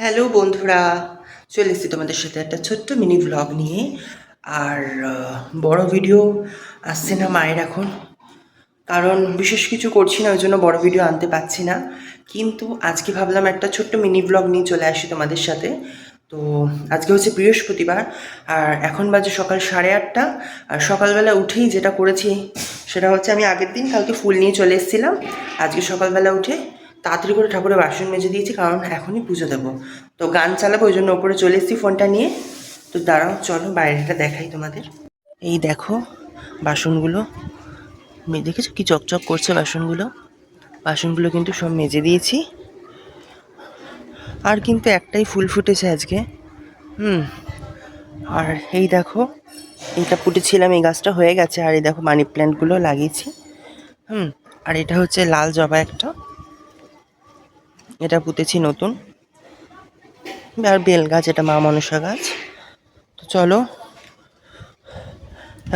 Hello বন্ধুরা। চলে এসেছি তোমাদের সাথে একটা ছোট্ট মিনি ভ্লগ নিয়ে। আর বড় ভিডিও আসছে না মায়ের এখন। কারণ বিশেষ কিছু করছি না, ওই জন্য বড় ভিডিও আনতে পারছি না। কিন্তু আজকে ভাবলাম একটা ছোট্ট মিনি ব্লগ নিয়ে চলে আসি তোমাদের সাথে। তো, আজকে হচ্ছে বৃহস্পতিবার, আর এখন বাজে সকাল সাড়ে আটটা। আর সকালবেলা উঠেই যেটা করেছি, সেটা হচ্ছে আমি আগের দিন কালকে ফুল নিয়ে চলে এসেছিলাম। আজকে সকালবেলা উঠে তাড়াতাড়ি করে ঠাকুরের বাসন মেজে দিয়েছি, কারণ এখনই পুজো দেবো। তো গান চালাবো, ওই জন্য ওপরে চলে এসেছি ফোনটা নিয়ে। তো দাঁড়াও, চলো বাইরেটা দেখাই তোমাদের। এই দেখো বাসনগুলো। দেখেছ কি চকচক করছে বাসনগুলো? বাসনগুলো কিন্তু সব মেজে দিয়েছি। আর কিন্তু একটাই ফুল ফুটেছে আজকে। হুম। আর এই দেখো এইটা ফুটেছিলাম এই গাছটা হয়ে গেছে। আর এই দেখো মানি প্ল্যান্টগুলো লাগিয়েছি। হুম। আর এটা হচ্ছে লাল জবা একটা। এটা পুঁতেছি নতুন। আর বেল গাছ, এটা মা মনসা গাছ। তো চলো,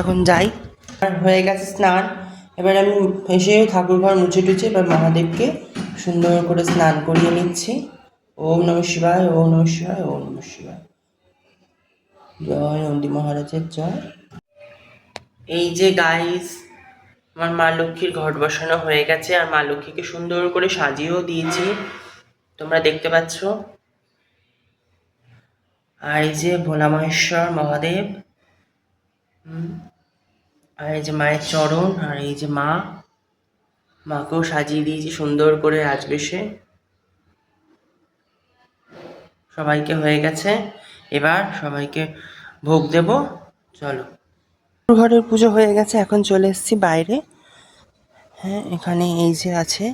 এখন যাই। হয়ে গেছে স্নান। এবার আমি এসে ঠাকুর ঘর মুছে টুছে এবার মহাদেবকে সুন্দর করে স্নান করিয়ে নিচ্ছি। ওম নম শিবায়, ওম নম শিবায়, ওম নম শিবায়। জয় নন্দী মহারাজের জয়। এই যে গাইস আমার মা লক্ষ্মীর ঘট বসানো হয়ে গেছে। আর মা লক্ষ্মীকে সুন্দর করে সাজিয়েও দিয়েছি। তোমরা দেখতে পাচ্ছ? আর এই যে ভোলা মহেশ্বর মহাদেব। আর এই যে মায়ের চরণ, আর এই যে মা, মাকেও সাজিয়ে দিয়েছি, সুন্দর করে রাজবেশে। সবাইকে হয়ে গেছে। এবার সবাইকে ভোগ দেব। চলো। ঘরের পুজো হয়ে গেছে, এখন চলে এসেছি বাইরে। হ্যাঁ এখানে এই যে আছে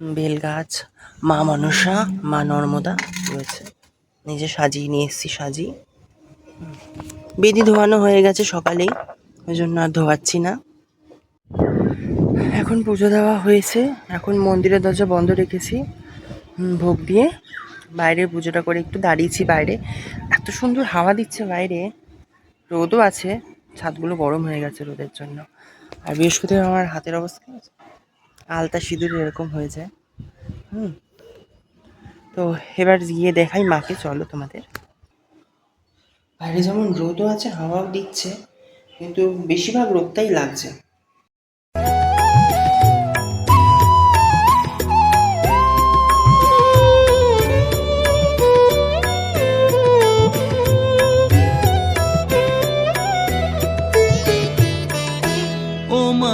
বেল গাছ মা মনসা, মা নর্মদা রয়েছে। নিজে সাজিয়ে নিয়ে এসেছি, সাজিয়ে। বেদি ধোয়ানো হয়ে গেছে সকালেই, ওই জন্য আর ধোয়াচ্ছি না। এখন পুজো দেওয়া হয়েছে। এখন মন্দিরের দরজা বন্ধ রেখেছি ভোগ দিয়ে। বাইরে পুজোটা করে একটু দাঁড়িয়েছি বাইরে। এত সুন্দর হাওয়া দিচ্ছে বাইরে। রোদও আছে, ছাদগুলো গরম হয়ে গেছে রোদের জন্য। আর বৃহস্পতিবার আমার হাতের অবস্থা আলতা সিঁদুর এরকম হয়ে যায়। হুম। তো এবার গিয়ে দেখাই মাকে, চলো তোমাদের। বাইরে যেমন রোদও আছে, হাওয়াও দিচ্ছে, কিন্তু বেশিরভাগ রোদটাই লাগছে।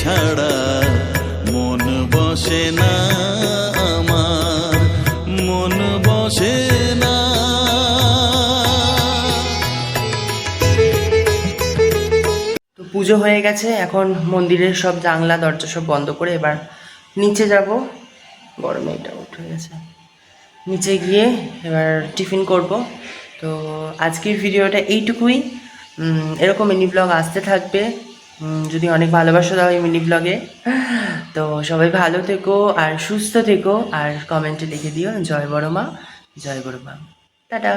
ছাড়া মন বসে না আমার, মন বসে পুজো হয়ে গেছে, এখন মন্দিরের সব জানলা, দরজা সব বন্ধ করে এবার নিচে যাব। গরমে এটা উঠে গেছে। নিচে গিয়ে এবার টিফিন করব। তো আজকের ভিডিওটা এইটুকুই। এরকম মিনি ব্লগ আসতে থাকবে। যদি অনেক ভালোবাসা দাও এই মিনি ব্লগে তো সবাই ভালো থেকো আর সুস্থ থেকো। আর কমেন্টে লিখে দিও, জয় বড় মা, জয় বড় মা টাটা।